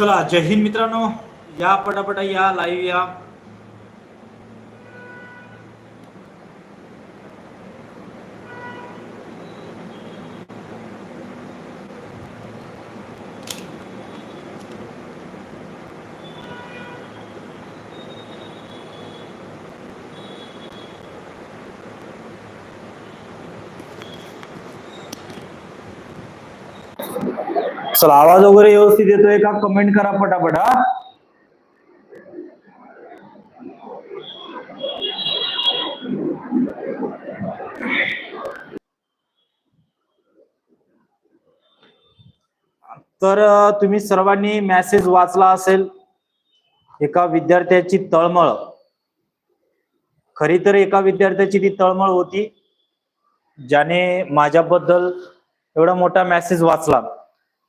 चला जय हिंद मित्रांनो. या पटापटा या लाईव्ह या. चला आवाज वगैरे व्यवस्थित येतोय का? कमेंट करा पटापट हा. तर तुम्ही सर्वांनी मेसेज वाचला असेल एका विद्यार्थ्याची तळमळ. खरी तर एका विद्यार्थ्याची ती तळमळ होती ज्याने माझ्याबद्दल एवढा मोठा मेसेज वाचला.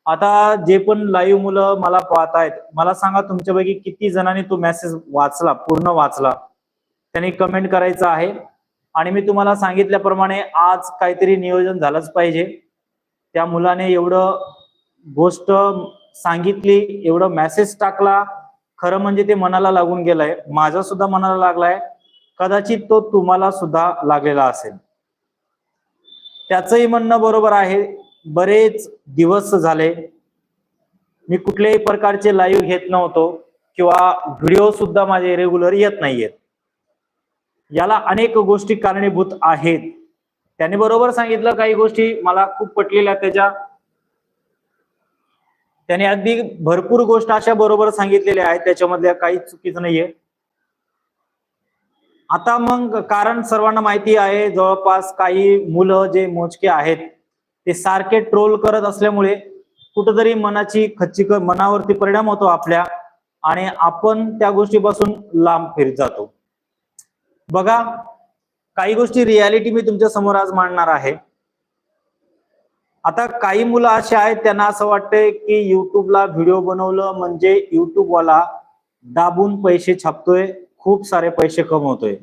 आता जे पण लाईव्ह मुलं मला पाहतायत मला सांगा तुमच्यापैकी किती जणांनी तो मेसेज वाचला पूर्ण वाचला? त्यांनी कमेंट करायचं आहे. आणि मी तुम्हाला सांगितल्याप्रमाणे आज काहीतरी नियोजन झालंच पाहिजे. त्या मुलाने एवढं गोष्ट सांगितली एवढं मेसेज टाकला खरं म्हणजे ते मनाला लागून गेलंय. माझा सुद्धा मनाला लागलाय. कदाचित तो तुम्हाला सुद्धा लागलेला असेल. त्याचंही म्हणणं बरोबर आहे. बरेच दिवस झाले. मी कुठल्याही प्रकारचे लाईव्ह घेत नव्हतो किंवा व्हिडिओ सुद्धा माझे रेग्युलर येत नाहीयेत. याला अनेक गोष्टी कारणीभूत आहेत. त्याने बरोबर सांगितलं काही गोष्टी मला खूप पटलेल्या त्याच्या. त्याने अगदी भरपूर गोष्ट अशा बरोबर सांगितलेल्या आहेत त्याच्यामधल्या काही चुकीचं नाहीये. आता मग कारण सर्वांना माहिती आहे जवळपास काही मुलं जे मोजके आहेत ते सारखे ट्रोल करत असल्यामुळे कुठंतरी मनाची खच्ची मनावरती परिणाम होतो आपल्या आणि आपण त्या गोष्टीपासून लांब फिरत जातो. बघा काही गोष्टी रियालिटी मी तुमच्यासमोर आज मांडणार आहे. आता काही मुलं असे आहेत त्यांना असं वाटतंय की युट्यूबला व्हिडिओ बनवलं म्हणजे युट्यूबवाला दाबून पैसे छापतोय खूप सारे पैसे कमवतोय.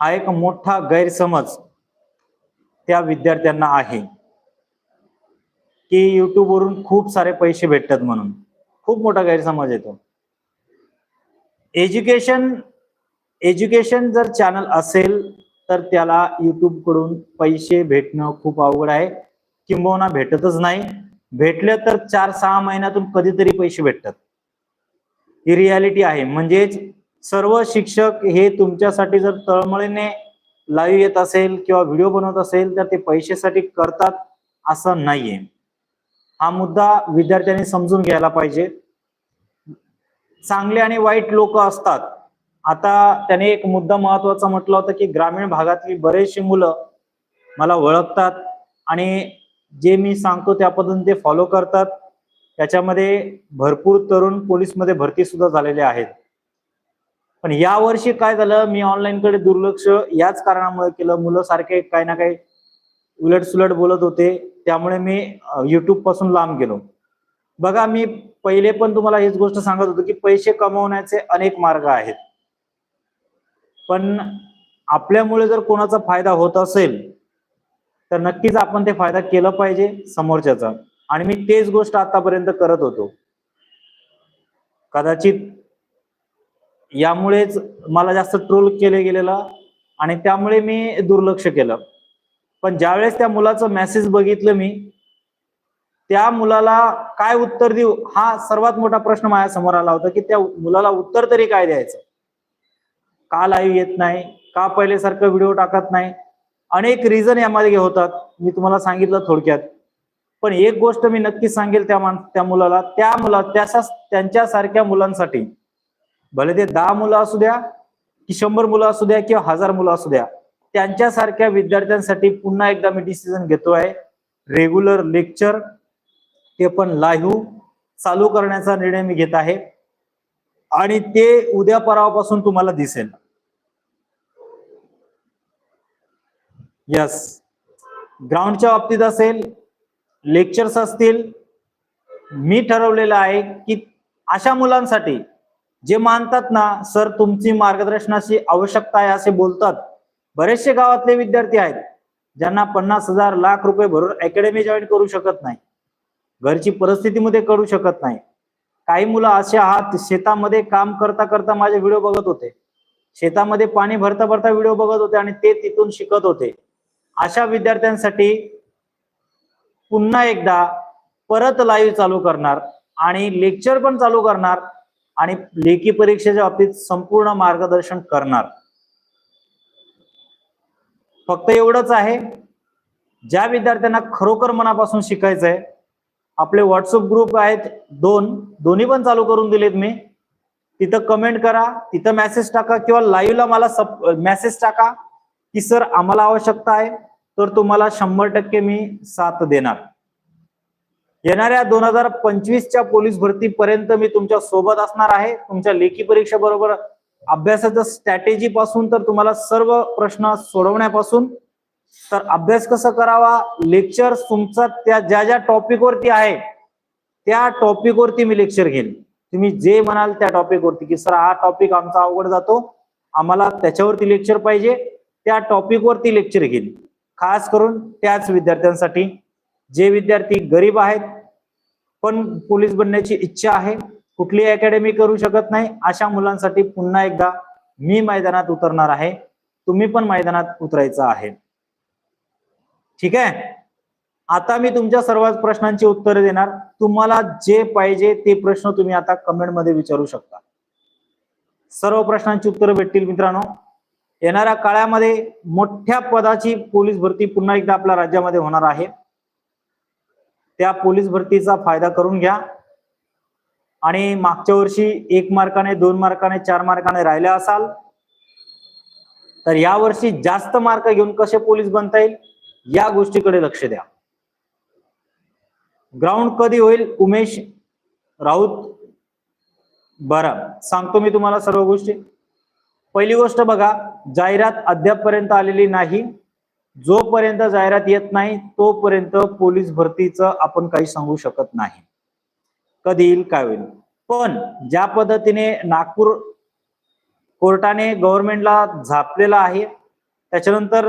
हा एक मोठा गैरसमज त्या विद्यार्थ्यांना आहे. की युट्यूबवरून खूप सारे पैसे भेटतात म्हणून. खूप मोठा गैरसमज येतो. एज्युकेशन एज्युकेशन जर चॅनल असेल तर त्याला युट्यूबकडून पैसे भेटणं खूप अवघड आहे. किंबहुना भेटतच नाही. भेटले तर चार सहा महिन्यातून कधीतरी पैसे भेटतात. ही रियालिटी आहे. म्हणजेच सर्व शिक्षक हे तुमच्यासाठी जर तळमळीने लाईव्ह येत असेल किंवा व्हिडिओ बनवत असेल तर ते पैशासाठी करतात असं नाहीये. हा मुद्दा विद्यार्थ्यांनी समजून घ्यायला पाहिजे. चांगले आणि वाईट लोक असतात. आता त्याने एक मुद्दा महत्त्वाचा म्हटलं होतं की ग्रामीण भागातली बरेचशी मुलं मला ओळखतात आणि जे मी सांगतो त्या पद्धतीने ते फॉलो करतात. त्याच्यामध्ये भरपूर तरुण पोलीसमध्ये भरती सुद्धा झालेले आहेत. पण या वर्षी काय झालं? मी ऑनलाईन कडे दुर्लक्ष याच कारणामुळे केलं. मुलं सारखे काही ना काही उलट सुलट बोलत होते त्यामुळे मी युट्यूबपासून लांब गेलो. बघा मी पहिले पण तुम्हाला हीच गोष्ट सांगत होतो की पैसे कमवण्याचे अनेक मार्ग आहेत. पण आपल्यामुळे जर कोणाचा फायदा होत असेल तर नक्कीच आपण ते फायदा केला पाहिजे समोरच्याचा. आणि मी तेच गोष्ट आतापर्यंत करत होतो. कदाचित यामुळेच मला जास्त ट्रोल केले गेलेला आणि त्यामुळे मी दुर्लक्ष केलं. पण ज्यावेळेस त्या मुलाचं मेसेज बघितलं मी त्या मुलाला काय उत्तर देऊ हा सर्वात मोठा प्रश्न माझ्यासमोर आला होता की त्या मुलाला उत्तर तरी काय द्यायचं? का लाईव्ह येत नाही? का पहिल्यासारखं व्हिडिओ टाकत नाही? अनेक रिझन यामध्ये होतात. मी तुम्हाला सांगितलं थोडक्यात. पण एक गोष्ट मी नक्की सांगेल त्या मान त्या मुलाला त्या मुला त्याच्या त्यांच्यासारख्या मुलांसाठी. भले ते दहा मुलं असू द्या की शंभर मुलं असू द्या किंवा हजार मुलं असू द्या त्यांच्यासारख्या विद्यार्थ्यांसाठी पुन्हा एकदा मी डिसिजन घेतो आहे. रेग्युलर लेक्चर ते पण लाईव्ह चालू करण्याचा निर्णय मी घेत आहे. आणि ते उद्या परावापासून तुम्हाला दिसेल. यस ग्राउंडच्या बाबतीत असेल लेक्चर्स असतील मी ठरवलेलं आहे की अशा मुलांसाठी जे मानतात ना सर तुमची मार्गदर्शनाची आवश्यकता आहे असे बोलतात बरेचसे गावातले विद्यार्थी आहेत ज्यांना पन्नास हजार लाख रुपये भरून अकॅडमी जॉईन करू शकत नाही. घरची परिस्थितीमध्ये करू शकत नाही. काही मुलं असे आहात शेतामध्ये काम करता करता माझे व्हिडिओ बघत होते. शेतामध्ये पाणी भरता भरता व्हिडिओ बघत होते आणि ते तिथून शिकत होते. अशा विद्यार्थ्यांसाठी पुन्हा एकदा परत लाईव्ह चालू करणार आणि लेक्चर पण चालू करणार आणि लेखी परीक्षेच्या बाबतीत संपूर्ण मार्गदर्शन करणार. फक्त एवढंच आहे ज्या विद्यार्थ्यांना खरोखर मनापासून शिकायचं आहे आपले व्हॉट्सअप ग्रुप आहेत दोन दोन्ही पण चालू करून दिलेत मी. तिथं कमेंट करा तिथं मेसेज टाका किंवा लाईव्हला मला सब मेसेज टाका की सर आम्हाला आवश्यकता आहे तर तुम्हाला शंभर टक्के मी साथ देणार. येणाऱ्या दोन हजार पंचवीसच्या पोलीस भरतीपर्यंत मी तुमच्यासोबत असणार आहे तुमच्या लेखी परीक्षा बरोबर अभ्यासाच्या स्ट्रॅटेजी पासून तर तुम्हाला सर्व प्रश्न सोडवण्यापासून तर अभ्यास कसा करावा? लेक्चर तुमचा त्या ज्या ज्या टॉपिकवरती आहे त्या टॉपिकवरती मी लेक्चर घेईन. तुम्ही जे म्हणाल त्या टॉपिकवरती की सर हा टॉपिक आमचा अवघड जातो. आम्हाला त्याच्यावरती लेक्चर पाहिजे. त्या टॉपिकवरती लेक्चर घेईन. खास करून त्याच विद्यार्थ्यांसाठी. जे विद्यार्थी गरीब आहेत पण पोलीस बनण्याची इच्छा आहे कुठली अकॅडमी करू शकत नाही. अशा मुलांसाठी पुन्हा एकदा मी मैदानात उतरणार आहे. तुम्ही पण मैदानात उतरायचं आहे. ठीक आहे? आता मी तुमच्या सर्व प्रश्नांची उत्तरे देणार. तुम्हाला जे पाहिजे ते प्रश्न तुम्ही आता कमेंटमध्ये विचारू शकता. सर्व प्रश्नांची उत्तरं भेटतील मित्रांनो. येणाऱ्या काळामध्ये मोठ्या पदाची पोलीस भरती पुन्हा एकदा आपल्या राज्यामध्ये होणार आहे. त्या पोलीस भरतीचा फायदा करून घ्या. आणि मागच्या वर्षी एक मार्काने दोन मार्काने चार मार्काने राहिले असाल तर या वर्षी जास्त मार्क घेऊन कसे पोलीस बनता येईल या गोष्टीकडे लक्ष द्या. ग्राउंड कधी होईल उमेश राऊत? बरं सांगतो मी तुम्हाला सर्व गोष्टी. पहिली गोष्ट बघा जाहिरात अद्यापपर्यंत आलेली नाही. जोपर्यंत जाहिरात येत नाही तोपर्यंत पोलीस भरतीचं आपण काही सांगू शकत नाही. कधी येईल काय होईल. पण ज्या पद्धतीने नागपूर कोर्टाने गव्हर्नमेंटला झापलेला आहे त्याच्यानंतर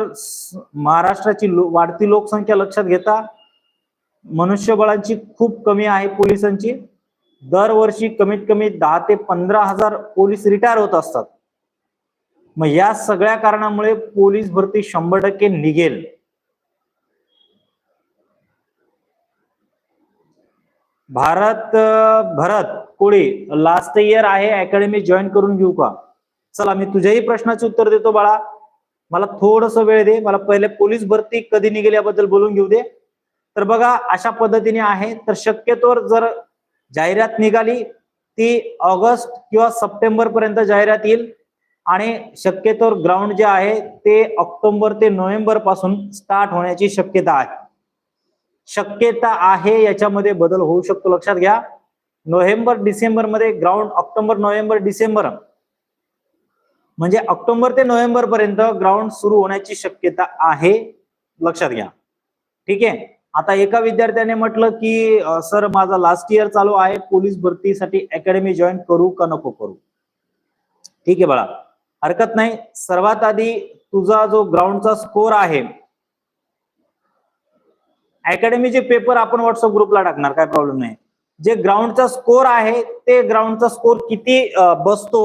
महाराष्ट्राची लो, वाढती लोकसंख्या लक्षात घेता मनुष्यबळाची खूप कमी आहे पोलिसांची. दरवर्षी कमीत कमी दहा ते पंधरा हजार पोलीस रिटायर होत असतात. मग या सगळ्या कारणामुळे पोलीस भरती शंभर टक्के निघेल. भारत भरत कोळी लास्ट इयर आहे अकॅडमी जॉईन करून घेऊ का? चला मी तुझ्याही प्रश्नाचे उत्तर देतो बाळा. मला थोडस वेळ दे. मला पहिले पोलीस भरती कधी निघेल याबद्दल बोलून घेऊ दे. तर बघा अशा पद्धतीने आहे. तर शक्यतोवर जर जाहिरात निघाली ती ऑगस्ट किंवा सप्टेंबर पर्यंत जाहिरात येईल. आणि शक्यतोवर ग्राउंड जे आहे ते ऑक्टोबर ते नोव्हेंबरपासून स्टार्ट होण्याची शक्यता आहे. शक्यता आहे याच्यामध्ये बदल होऊ शकतो. लक्षात घ्या. नोव्हेंबर डिसेंबरमध्ये ग्राउंड ऑक्टोबर नोव्हेंबर डिसेंबर. म्हणजे ऑक्टोबर ते नोव्हेंबर पर्यंत ग्राउंड सुरू होण्याची शक्यता आहे. लक्षात घ्या. ठीक आहे? आता एका विद्यार्थ्याने म्हटलं की सर माझा लास्ट इयर चालू आहे. पोलीस भरतीसाठी अकॅडमी जॉईन करू का नको करू? ठीक आहे बाळा. हरकत नाही. सर्वात आधी तुझा जो ग्राउंडचा स्कोर आहे अकॅडमीचे पेपर आपण व्हॉट्सअप ग्रुपला टाकणार काय प्रॉब्लेम नाही. जे ग्राउंडचा स्कोर आहे ते ग्राउंडचा स्कोर किती बसतो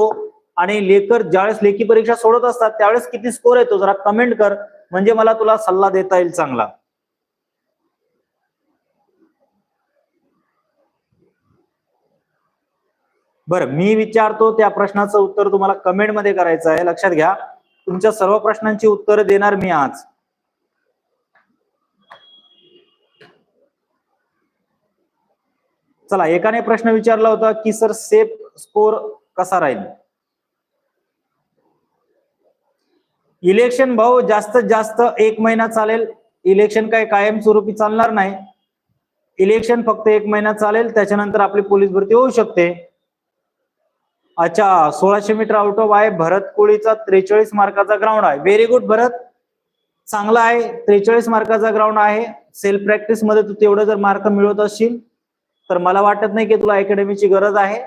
आणि लेकर ज्यावेळेस लेखी परीक्षा सोडत असतात त्यावेळेस किती स्कोर येतो जरा कमेंट कर. म्हणजे मला तुला सल्ला देता येईल चांगला. बरं मी विचारतो त्या प्रश्नाचं उत्तर तुम्हाला कमेंटमध्ये करायचं आहे. लक्षात घ्या. तुमच्या सर्व प्रश्नांची उत्तरं देणार मी आज. चला एकाने प्रश्न विचारला होता की सर सेफ स्कोर कसा राहील? इलेक्शन भाऊ जास्तीत जास्त एक महिना चालेल. इलेक्शन काय कायमस्वरूपी चालणार नाही. इलेक्शन फक्त एक महिना चालेल. त्याच्यानंतर आपली पोलीस भरती होऊ शकते. अच्छा सोळाशे मीटर आउट ऑफ आहे भरत कोळीचा त्रेचाळीस मार्काचा ग्राउंड आहे. Very good Bharat. चांगला आहे. त्रेचाळीस मार्काचा ग्राउंड आहे. सेल्फ प्रॅक्टिसमध्ये तू तेवढं जर मार्क मिळवत असशील तर मला वाटत नाही की तुला अकॅडमीची गरज आहे.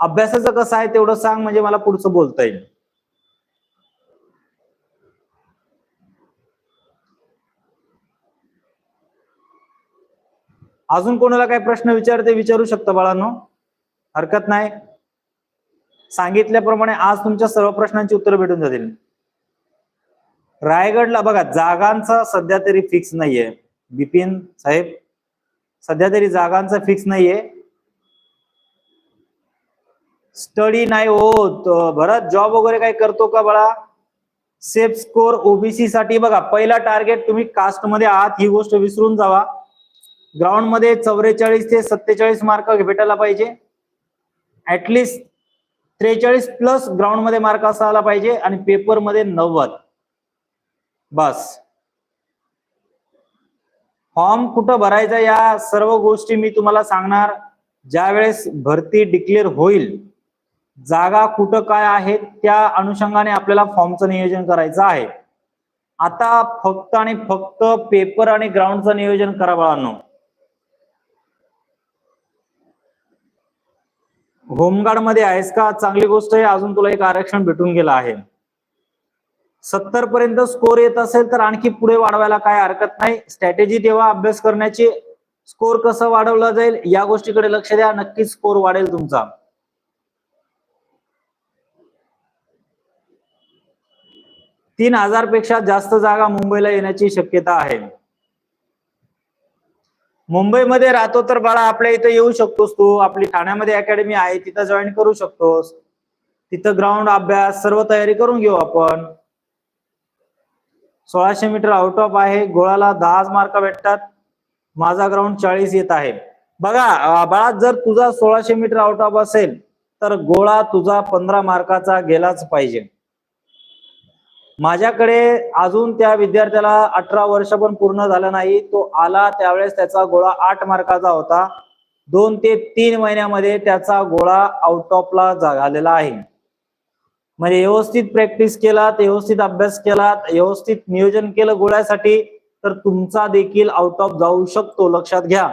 अभ्यासाचं कसं आहे तेवढं सांग म्हणजे मला पुढचं बोलता येईल. अजून कोणाला काही प्रश्न विचारते विचारू शकता बाळांनो. हरकत नाही. सांगितल्याप्रमाणे आज तुमच्या सर्व प्रश्नांची उत्तर भेटून जातील. रायगडला बघा जागांचा सध्या तरी फिक्स नाहीये. बिपिन साहेब सध्या तरी जागांचा फिक्स नाहीये. स्टडी नाही होत. भरत जॉब वगैरे काही करतो का बाळा? सेफ स्कोर ओबीसी साठी बघा पहिला टार्गेट तुम्ही कास्टमध्ये आहात ही गोष्ट विसरून जावा. ग्राउंडमध्ये चौवेचाळीस ते सत्तेचाळीस मार्क भेटायला पाहिजे. ऍटलिस्ट त्रेचाळीस प्लस ग्राउंडमध्ये मार्क असायला पाहिजे आणि पेपरमध्ये नव्वद. बस. फॉर्म कुठं भरायचा या सर्व गोष्टी मी तुम्हाला सांगणार. ज्या वेळेस भरती डिक्लेअर होईल जागा कुठं काय आहेत त्या अनुषंगाने आपल्याला फॉर्मचं नियोजन करायचं आहे. आता फक्त आणि फक्त पेपर आणि ग्राउंडचं नियोजन करा बाळांनो. होमगार्डमध्ये आहेस का? चांगली गोष्ट आहे. अजून तुला एक आरक्षण भेटून गेलं आहे. सत्तर पर्यंत स्कोर येत असेल तर आणखी पुढे वाढवायला काय हरकत नाही. स्ट्रॅटेजी तेव्हा अभ्यास करण्याची स्कोर कसं वाढवला जाईल या गोष्टीकडे लक्ष द्या. नक्कीच स्कोर वाढेल तुमचा. तीन हजारपेक्षा जास्त जागा मुंबईला येण्याची शक्यता आहे. मुंबईमध्ये राहतो तर बाळा आपल्या इथं येऊ शकतोस तू. आपली ठाण्यामध्ये अकॅडमी आहे तिथं जॉईन करू शकतोस. तिथं ग्राउंड अभ्यास सर्व तयारी करून घेऊ आपण. सोळाशे मीटर आउट ऑफ आहे. गोळाला दहाच मार्क भेटतात. माझा ग्राउंड चाळीस येत आहे. बघा बाळा जर तुझा सोळाशे मीटर आउट ऑफ असेल तर गोळा तुझा पंधरा मार्काचा गेलाच पाहिजे. माझ्याकडे अजून त्या विद्यार्थ्याला अठरा वर्ष पण पूर्ण झालं नाही. तो आला त्यावेळेस त्याचा गोळा आठ मार्काचा होता. दोन ते तीन महिन्यामध्ये त्याचा गोळा आउट ऑफला झालेला आहे. म्हणजे व्यवस्थित प्रॅक्टिस केलात व्यवस्थित अभ्यास केलात व्यवस्थित नियोजन केलं गोळ्यासाठी तर तुमचा देखील आउट ऑफ जाऊ शकतो लक्षात घ्या.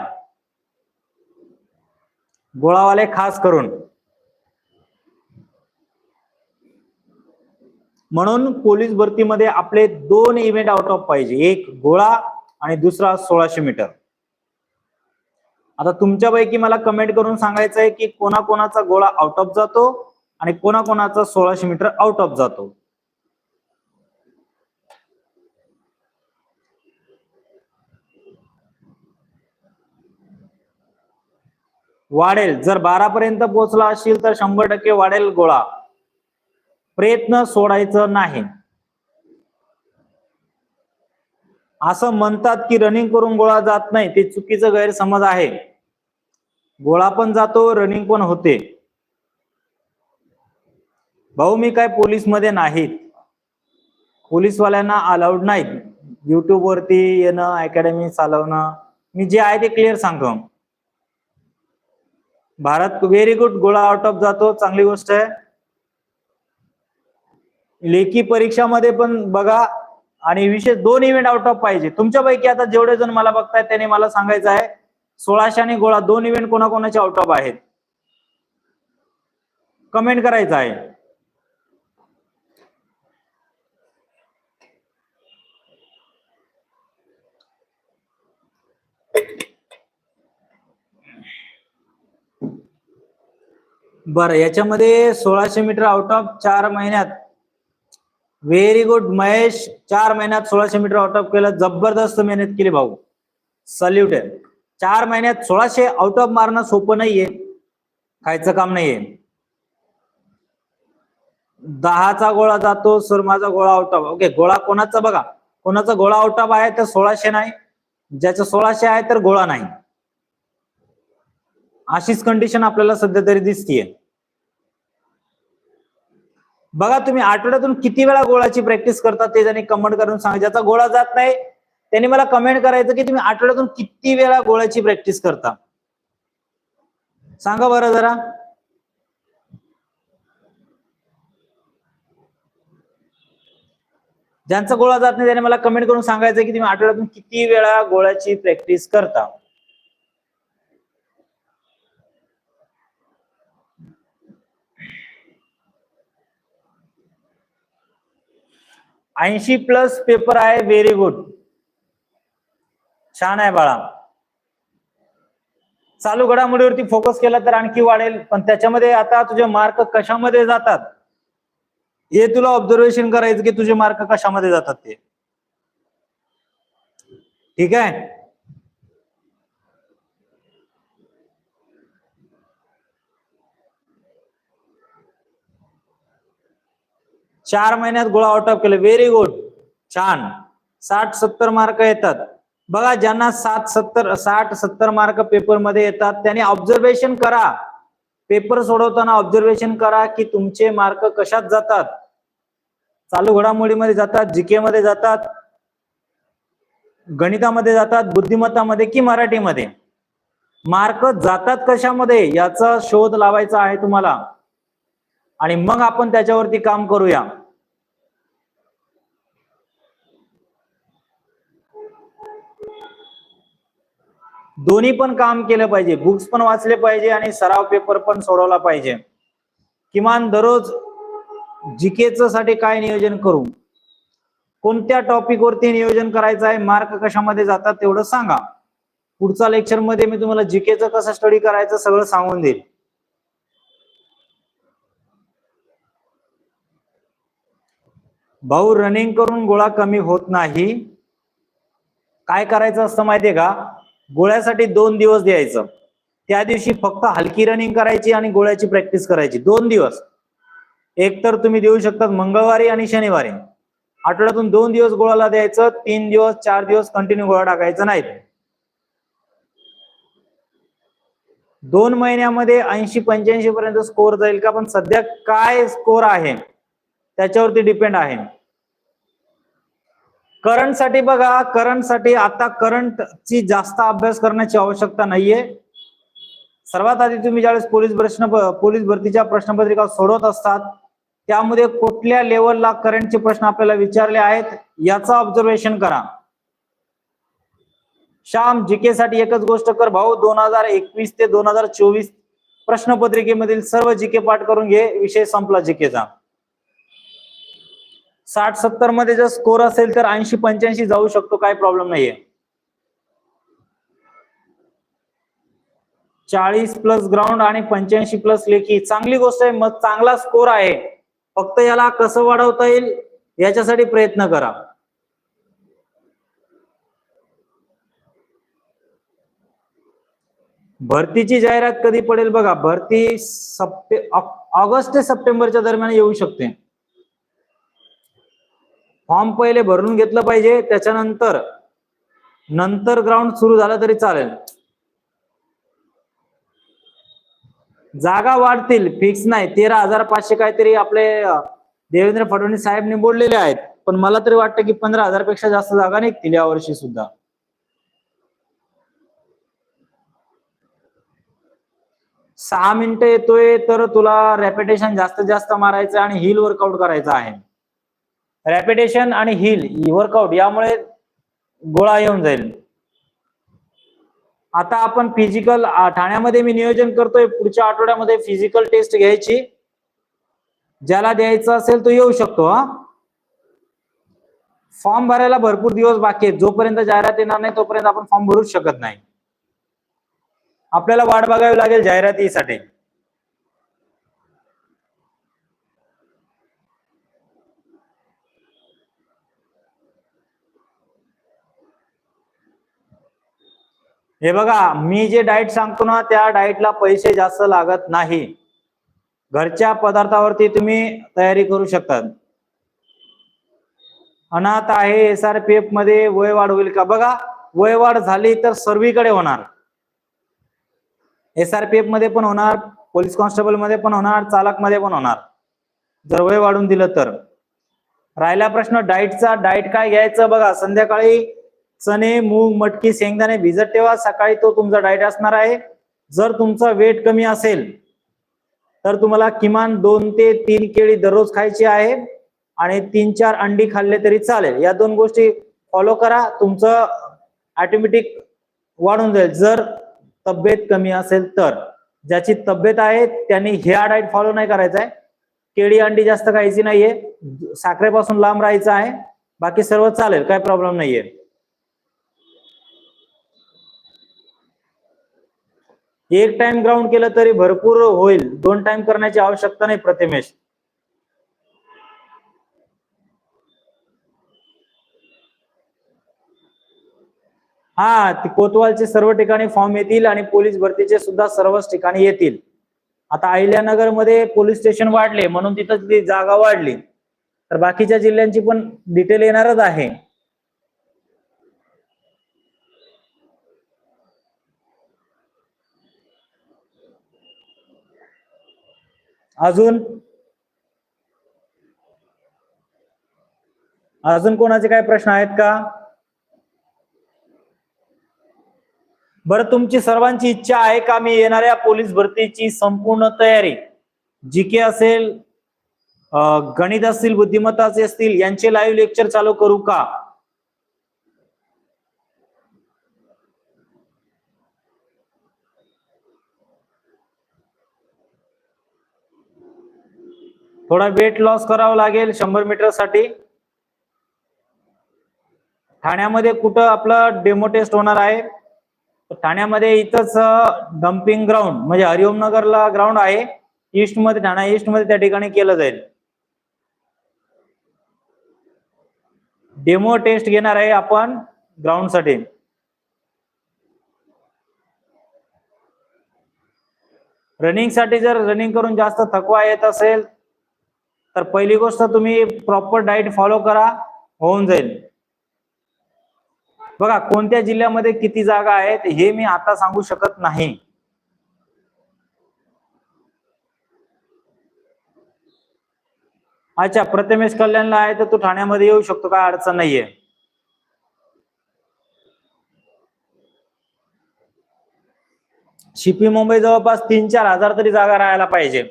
गोळावाले खास करून. म्हणून पोलीस भरतीमध्ये आपले दोन इव्हेंट आउट ऑफ पाहिजे एक गोळा आणि दुसरा सोळाशे मीटर आता तुमच्यापैकी मला कमेंट करून सांगायचं आहे की कोणाकोणाचा गोळा आउट ऑफ जातो आणि कोणाकोणाचा सोळाशे मीटर आउट ऑफ जातो. वाढेल. जर बारा पर्यंत पोहोचला असेल तर शंभर टक्के वाढेल गोळा. प्रयत्न सोडायचं नाही. असं म्हणतात की रनिंग करून गोळा जात नाही ते चुकीचं गैरसमज आहे. गोळा पण जातो रनिंग पण होते. भाऊ मी काय पोलीसमध्ये नाहीत. पोलीसवाल्यांना अलाउड नाहीत. युट्यूब वरती येणं अकॅडमी चालवणं. मी जे आहे ते क्लिअर सांगतो. भारत व्हेरी गुड गोळा आउट ऑफ जातो चांगली गोष्ट आहे. लेखी परीक्षामध्ये पण बघा आणि विशेष दोन इव्हेंट आउट ऑफ पाहिजे. तुमच्यापैकी आता जेवढे जण मला बघतायत त्यांनी मला सांगायचं आहे सोळाशे आणि गोळा दोन इव्हेंट कोणाकोणाचे आउट ऑफ आहेत? कमेंट करायचं आहे. बरं याच्यामध्ये सोळाशे मीटर आउट ऑफ चार महिन्यात. Very good Mahesh. चार महिन्यात सोळाशे मीटर आउट ऑफ केलं. जबरदस्त मेहनत केली भाऊ. सल्यूट आहे चार महिन्यात सोळाशे आउट ऑफ मारणं सोपं नाहीये. खायचं काम नाहीये. दहाचा गोळा जातो सर माझा गोळा आउट ऑफ ओके गोळा कोणाचा बघा. कोणाचा गोळा आउट ऑफ आहे तर सोळाशे नाही. ज्याचं सोळाशे आहे तर गोळा नाही. अशीच कंडिशन आपल्याला सध्या तरी दिसतीये. बघा तुम्ही आठवड्यातून किती वेळा गोळाची प्रॅक्टिस करता ते त्यांनी कमेंट करून सांगा ज्याचा गोळा जात नाही त्यांनी मला कमेंट करायचं की तुम्ही आठवड्यातून किती वेळा गोळ्याची प्रॅक्टिस करता? सांगा बरं जरा. ज्यांचा गोळा जात नाही त्याने मला कमेंट करून सांगायचं की तुम्ही आठवड्यातून किती वेळा गोळ्याची प्रॅक्टिस करता? ऐंशी प्लस पेपर आहे व्हेरी गुड छान आहे बाळा. चालू घडामोडीवरती फोकस केला तर आणखी वाढेल पण त्याच्यामध्ये आता तुझे मार्क कशामध्ये जातात? हे तुला ऑब्झर्वेशन करायचं की तुझे मार्क कशामध्ये जातात ते. ठीक आहे? चार महिन्यात गोळा आउट ऑफ केले. व्हेरी गुड छान. साठ सत्तर मार्क येतात. बघा ज्यांना सात सत्तर साठ सत्तर मार्क पेपरमध्ये येतात त्यांनी ऑब्झर्वेशन करा. पेपर सोडवताना ऑब्झर्वेशन करा की तुमचे मार्क कशात जातात. चालू घडामोडीमध्ये जातात जीके मध्ये जातात गणितामध्ये जातात बुद्धिमत्तामध्ये की मराठीमध्ये. मार्क जातात कशामध्ये? याचा शोध लावायचा आहे तुम्हाला. आणि मग आपण त्याच्यावरती काम करूया. दोन्ही पण काम केलं पाहिजे. बुक्स पण वाचले पाहिजे आणि सराव पेपर पण सोडवला पाहिजे. किमान दररोज जीकेच साठी काय नियोजन करू? कोणत्या टॉपिक वरती नियोजन करायचं आहे? मार्क कशामध्ये जातात? तेवढं सांगा. पुढच्या लेक्चरमध्ये मी तुम्हाला जीकेचं कसं स्टडी करायचं सगळं सांगून देईल. भाऊ रनिंग करून गोळा कमी होत नाही. काय करायचं असतं माहितीये का? गोळ्यासाठी दोन दिवस द्यायचं. त्या दिवशी फक्त हलकी रनिंग करायची आणि गोळ्याची प्रॅक्टिस करायची. दोन दिवस. एक तर तुम्ही देऊ शकतात मंगळवारी आणि शनिवारी. आठवड्यातून दोन दिवस गोळाला द्यायचं तीन दिवस चार दिवस कंटिन्यू गोळा टाकायचा नाही. दोन महिन्यामध्ये ऐंशी पंच्याऐंशी पर्यंत स्कोर जाईल का? पण सध्या काय स्कोर आहे? त्याच्यावरती डिपेंड आहे. करंटसाठी बघा करंटसाठी आता करंट ची जास्त अभ्यास करण्याची आवश्यकता नाहीये. सर्वात आधी तुम्ही ज्यावेळेस पोलीस प्रश्न पोलीस भरतीच्या प्रश्नपत्रिका सोडवत असतात त्यामध्ये कुठल्या लेवलला करंटचे प्रश्न आपल्याला विचारले आहेत याचं ऑब्झर्वेशन करा. श्याम जीके साठी एकच गोष्ट कर भाऊ दोन हजार एकवीस ते दोन हजार चोवीस प्रश्नपत्रिकेमधील सर्व जीके पाठ करून घे विषय संपला जीकेचा साठ सत्तरमध्ये जर स्कोर असेल तर ऐंशी पंच्याऐंशी जाऊ शकतो काय प्रॉब्लेम नाहीये. चाळीस प्लस ग्राउंड आणि पंच्याऐंशी प्लस लेखी. चांगली गोष्ट आहे मग चांगला स्कोर आहे. फक्त याला कसं वाढवता येईल याच्यासाठी प्रयत्न करा. भरतीची जाहिरात कधी पडेल बघा भरती सप्टे ऑगस्ट ते सप्टेंबरच्या दरम्यान येऊ शकते. फॉर्म पहिले भरून घेतलं पाहिजे त्याच्यानंतर नंतर ग्राउंड सुरू झाला तरी चालेल. जागा वाढतील फिक्स नाही. तेरा हजार पाचशे काहीतरी आपले देवेंद्र फडणवीस साहेब निवडलेले आहेत. पण मला तरी वाटतं की पंधरा हजारपेक्षा जास्त जागा निघतील यावर्षी सुद्धा. सहा मिनिटं येतोय तर तुला रेपिटेशन जास्तीत जास्त मारायचं आणि हिल वर्कआउट करायचं आहे. रॅपिटेशन आणि हिल वर्कआउट यामुळे गोळा येऊन जाईल. आता आपण फिजिकल ठाण्यामध्ये मी नियोजन करतोय. पुढच्या आठवड्यामध्ये फिजिकल टेस्ट घ्यायची. ज्याला द्यायचं असेल तो येऊ शकतो हा. फॉर्म भरायला भरपूर दिवस बाकी आहेत. जोपर्यंत जाहिरात येणार नाही तोपर्यंत आपण फॉर्म भरूच शकत नाही. आपल्याला वाट बघावी लागेल जाहिरातीसाठी. हे बघा मी जे डाएट सांगतो ना त्या डाएटला पैसे जास्त लागत नाही. घरच्या पदार्थावरती तुम्ही तयारी करू शकतात. अनाथ आहे एस आर पी एफमध्ये वय वाढ होईल का? बघा वय वाढ झाली तर सर्वीकडे होणार. एस आर पी एफमध्ये पण होणार पोलीस कॉन्स्टेबलमध्ये पण होणार चालकमध्ये पण होणार. जर वय वाढून दिलं तर. राहिला प्रश्न डाएटचा डाएट काय घ्यायचं? बघा संध्याकाळी चणे मूग मटकी शेंगदाणे भिजत ठेवा. सकाळी तो तुमचा डाएट असणार आहे. जर तुमचा वेट कमी असेल तर तुम्हाला किमान दोन ते तीन केळी दररोज खायची आहे. आणि तीन चार अंडी खाल्ले तरी चालेल. या दोन गोष्टी फॉलो करा. तुमचं ऑटोमॅटिक वाढून जाईल. जर तब्येत कमी असेल तर. ज्याची तब्येत आहे त्यांनी ह्या डाएट फॉलो नाही करायचा आहे. केळी अंडी जास्त खायची नाहीये. साखरेपासून लांब राहायचं आहे. बाकी सर्व चालेल. काय प्रॉब्लेम नाहीये. एक टाइम ग्राउंड केलं तरी भरपूर होईल. दोन टाइम करण्याची आवश्यकता नाही प्रतिमेश. हा कोतवालचे सर्व ठिकाणी फॉर्म येतील आणि पोलीस भरतीचे सुद्धा सर्वच ठिकाणी येतील. आता अहिल्यानगरमध्ये पोलीस स्टेशन वाढले म्हणून तिथं जागा वाढली. तर बाकीच्या जिल्ह्यांची पण डिटेल येणारच आहे. अजून? अजून कोणाचे काय प्रश्न आहेत का? बरं तुमची सर्वांची इच्छा आहे का मी येणाऱ्या पोलीस भरतीची संपूर्ण तयारी? जी के असेल गणित असतील बुद्धिमत्ताचे असतील यांचे लाईव्ह लेक्चर चालू करू का? थोडा वेट लॉस करावा लागेल शंभर मीटरसाठी. ठाण्यामध्ये कुठं आपलं डेमो टेस्ट होणार आहे? ठाण्यामध्ये इथंच डम्पिंग ग्राउंड म्हणजे हरिओम नगरला ग्राउंड आहे. ईस्टमध्ये ठाणा ईस्टमध्ये त्या ठिकाणी केलं जाईल. डेमो टेस्ट घेणार आहे आपण ग्राउंडसाठी. रनिंगसाठी जर रनिंग करून जास्त थकवा येत असेल तर पहिली गोष्ट तुम्ही प्रॉपर डाईट फॉलो करा होऊन जाईल. बघा कोणत्या जिल्ह्यामध्ये किती जागा आहेत हे मी आता सांगू शकत नाही. अच्छा प्रथमेश कल्याणला आहे तर तू ठाण्यामध्ये येऊ शकतो काय अडचण नाहीये. शिपी मुंबई जवळपास तीन चार हजार तरी जागा राहायला पाहिजे.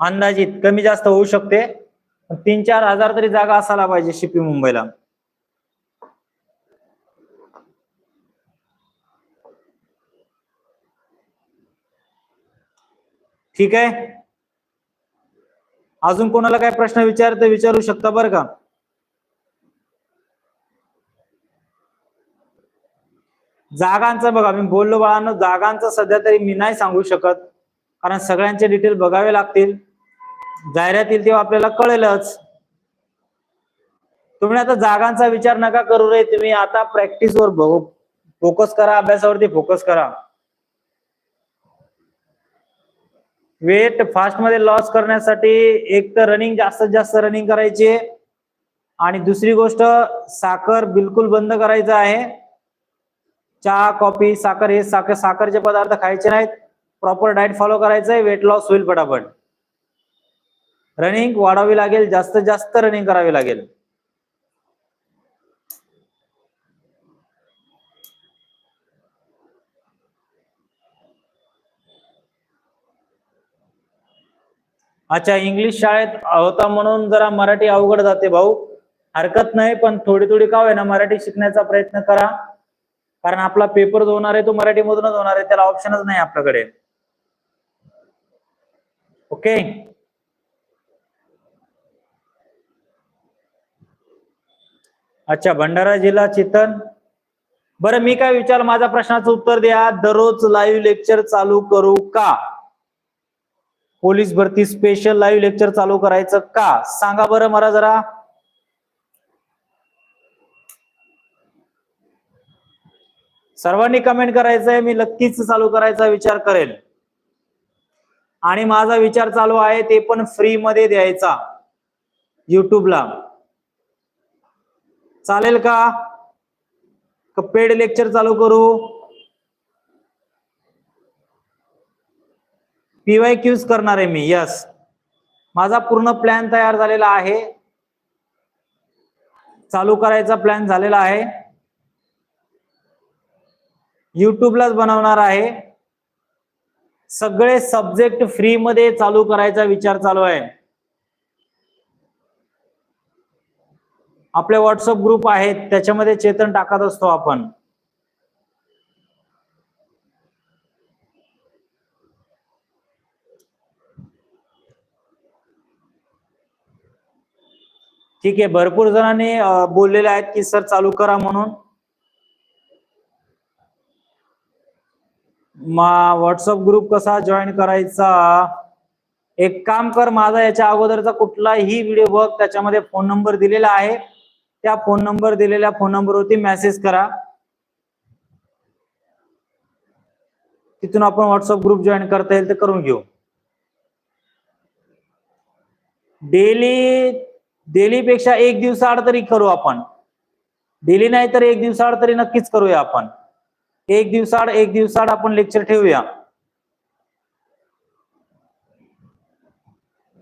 अंदाजित कमी जास्त होऊ शकते. पण तीन चार हजार तरी जागा असायला पाहिजे शिपी मुंबईला. ठीक आहे? अजून कोणाला काय प्रश्न विचारते विचारू शकता बरं का? जागांचं बघा मी बोललो बाळांनो जागांचं सध्या तरी मी नाही सांगू शकत. कारण सगळ्यांचे डिटेल बघावे लागतील. जाहिरात येईल तेव्हा आपल्याला कळेलच. तुम्ही आता जागांचा विचार नका करू रे तुम्ही आता प्रॅक्टिसवर फोकस करा अभ्यासावरती फोकस करा. वेट फास्टमध्ये लॉस करण्यासाठी एक तर रनिंग जास्तीत जास्त रनिंग करायची आणि दुसरी गोष्ट साखर बिलकुल बंद करायचं आहे. चहा कॉफी साखर हे साखर साखरचे पदार्थ खायचे नाहीत. प्रॉपर डाएट फॉलो करायचं आहे वेट लॉस होईल पटापट रनिंग वाढावी लागेल जास्तीत जास्त रनिंग करावी लागेल. अच्छा इंग्लिश शाळेत होता म्हणून जरा मराठी अवघड जाते भाऊ. हरकत नाही पण थोडी थोडी का होईना मराठी शिकण्याचा प्रयत्न करा. कारण आपला पेपर जो होणार आहे तो मराठीमधूनच होणार आहे त्याला ऑप्शनच नाही आपल्याकडे. ओके अच्छा भंडारा जिल्हा चितन. बरं मी काय विचार माझ्या प्रश्नाचं उत्तर द्या. दररोज लाईव्ह लेक्चर चालू करू का? पोलीस भरती स्पेशल लाईव्ह लेक्चर चालू करायचं का? सांगा बरं मला जरा. सर्वांनी कमेंट करायचंय मी नक्कीच चालू करायचा विचार करेल. आणि माझा विचार चालू आहे ते पण फ्री मध्ये द्यायचा. युट्यूबला चालेल का? पेड लेक्चर चालू करू? पीवाय क्यूज करणार आहे मी यस माझा पूर्ण प्लॅन तयार झालेला आहे. चालू करायचा प्लॅन झालेला आहे. युट्यूबलाच बनवणार आहे. सगळे सब्जेक्ट फ्री मध्ये चालू करायचा विचार चालू आहे. आपले व्हॉट्सअप ग्रुप आहेत त्याच्यामध्ये चेतन टाकत असतो आपण. ठीक आहे भरपूर जणांनी बोललेले आहेत की सर चालू करा म्हणून. व्हॉट्सअप ग्रुप कसा जॉईन करायचा? एक काम कर माझा याच्या अगोदरचा कुठलाही व्हिडिओ बघ त्याच्यामध्ये फोन नंबर दिलेला आहे. त्या फोन नंबर दिलेल्या फोन नंबरवरती मेसेज करा. तिथून आपण व्हॉट्सअप ग्रुप जॉईन करता येईल तर करून घेऊ. डेली डेली पेक्षा एक दिवसाआड तरी करू आपण. डेली नाही तर एक दिवसाआड तरी नक्कीच करूया आपण. एक दिवसाआड एक दिवसाआड आपण लेक्चर ठेवूया.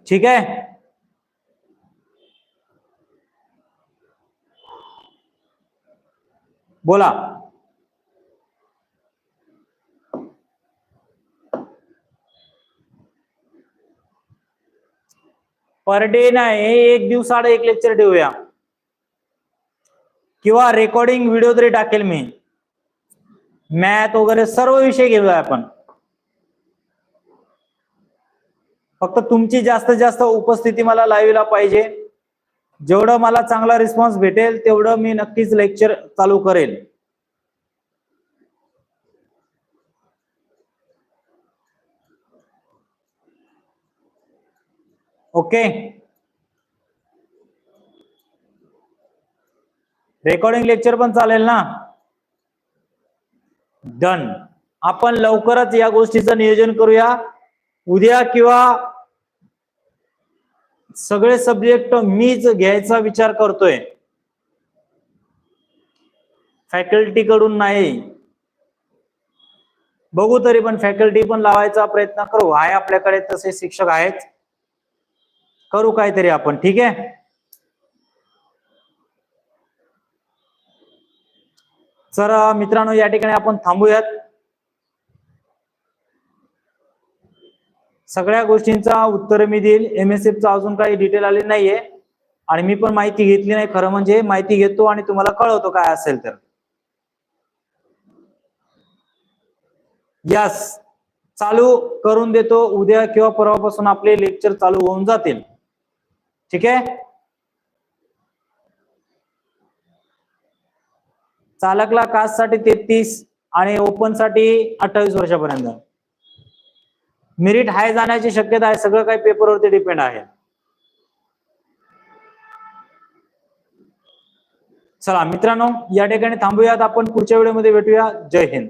ठीक आहे? बोला. पर डे नाही एक दिवसाआड एक लेक्चर ठेवूया. किंवा रेकॉर्डिंग व्हिडिओ तरी टाकेल मी. मॅथ वगैरे सर्व विषय घेऊया आपण. फक्त तुमची जास्तीत जास्त उपस्थिती मला लाईव्हला पाहिजे. जेवढं मला चांगला रिस्पॉन्स भेटेल तेवढं मी नक्कीच लेक्चर चालू करेल ओके रेकॉर्डिंग लेक्चर पण चालेल ना? डन आपण लवकरच या गोष्टीचं नियोजन करूया. उद्या किंवा सगळे सब्जेक्ट मीच घ्यायचा विचार करतोय. फॅकल्टी कडून नाही. बघू तरी पण फॅकल्टी पण लावायचा प्रयत्न करू. आहे आपल्याकडे तसे शिक्षक आहेत. करू काहीतरी आपण ठीक आहे? तर मित्रांनो या ठिकाणी आपण थांबूयात. सगळ्या गोष्टींचा उत्तर मी देईल. एम एस चा अजून काही डिटेल आले नाहीये. आणि मी पण माहिती घेतली नाही. खरं म्हणजे माहिती घेतो आणि तुम्हाला कळवतो काय असेल तर. यस चालू करून देतो. उद्या किंवा परवापासून आपले लेक्चर चालू होऊन जातील. ठीक आहे? चालकला कास्टसाठी तेहतीस आणि ओपनसाठी अठ्ठावीस वर्षापर्यंत. मेरिट हाय जाण्याची शक्यता आहे सगळं काही पेपरवरती डिपेंड आहे. चला मित्रांनो या ठिकाणी थांबूयात आपण पुढच्या व्हिडिओमध्ये भेटूया. जय हिंद.